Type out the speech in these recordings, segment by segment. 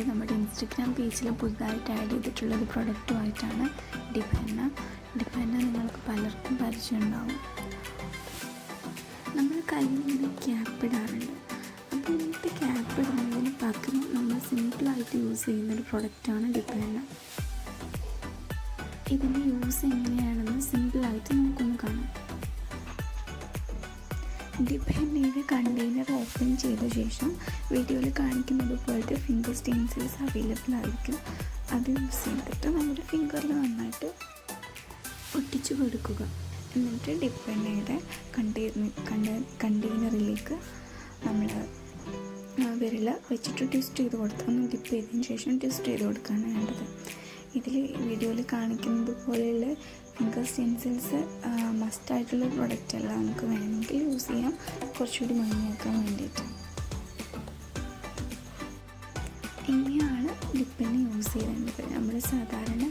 വന്നിട്ടുള്ളത് നമ്മുടെ ഇൻസ്റ്റഗ്രാം പേജിൽ പുതുതായിട്ട് ആഡ് ചെയ്തിട്ടുള്ള ഒരു പ്രൊഡക്റ്റുമായിട്ടാണ് ഡിപ്പെന്ന ഡിപ്പെന്ന നിങ്ങൾക്ക് പലർക്കും പരിചയം ഉണ്ടാവും. നമ്മൾ കയ്യിൽ നിന്ന് ക്യാപ്പ് ഇടാറുണ്ട്. അപ്പോൾ ഇങ്ങനത്തെ ക്യാപ്പ് ഇടുന്നതിന് പകരം നമ്മൾ സിമ്പിളായിട്ട് യൂസ് ചെയ്യുന്ന ഒരു പ്രൊഡക്റ്റാണ് ഡിപ്പെന്ന ഇതിന്റെ യൂസ് എങ്ങനെയാണെന്ന് സിമ്പിളായിട്ട് ഡിപ്പെന്നയുടെ കണ്ടെയ്നർ ഓപ്പൺ ചെയ്ത ശേഷം വീഡിയോയിൽ കാണിക്കുന്നത് പോലത്തെ ഫിംഗർ സ്റ്റെയിൻസിൽസ് അവൈലബിൾ ആയിരിക്കും. അത് യൂസ് ചെയ്തിട്ട് നമ്മുടെ ഫിംഗറിൽ നന്നായിട്ട് ഒട്ടിച്ചു കൊടുക്കുക. എന്നിട്ട് ഡിപ്പെൻഡ് കണ്ടെയ്നർ കണ്ട കണ്ടെയ്നറിലേക്ക് നമ്മൾ വിരൽ വെച്ചിട്ട് ട്വിസ്റ്റ് ചെയ്ത് കൊടുത്താൽ ഒന്ന് ഡിപ്പ് ചെയ്തതിന് ശേഷം ട്വിസ്റ്റ് ചെയ്ത് കൊടുക്കുകയാണ് വേണ്ടത്. ഇതിൽ വീഡിയോയിൽ കാണിക്കുന്നത് പോലെയുള്ള ഫിംഗർ സ്റ്റെൻസിൽസ് മസ്റ്റായിട്ടുള്ള പ്രൊഡക്റ്റ് അല്ല നമുക്ക് വേണമെങ്കിൽ യൂസ് ചെയ്യാം. കുറച്ചുകൂടി ഭംഗിയാക്കാൻ വേണ്ടിയിട്ട്. ഇങ്ങനെയാണ് ലിപ്പിന് യൂസ് ചെയ്യുന്നത് നമ്മൾ സാധാരണ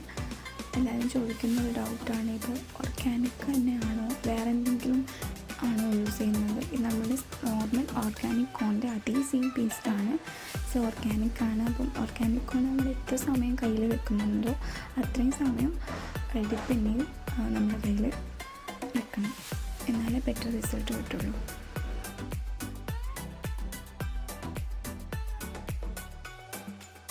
എല്ലാവരും ചോദിക്കുന്ന ഒരു ഡൗട്ടാണ് ഇത് ഓർഗാനിക് തന്നെയാണോ? വേറെ എന്തെങ്കിലും ആണോ യൂസ് ചെയ്യുന്നത്? ഇത് നമ്മുടെ നോർമൽ ഓർഗാനിക് കോണിന്റെ അതേ സെയിം പേസ്റ്റാണ് സോ ഓർഗാനിക് ആണ്. അപ്പം ഓർഗാനിക് കോൺ നമ്മൾ എത്ര സമയം കയ്യിൽ വെക്കുന്നുണ്ടോ? അത്രയും സമയം ഡിപ്പിനെയും നമ്മുടെ കയ്യിൽ വെക്കണം. എന്നാലേ ബെറ്റർ റിസൾട്ട് കിട്ടുള്ളൂ.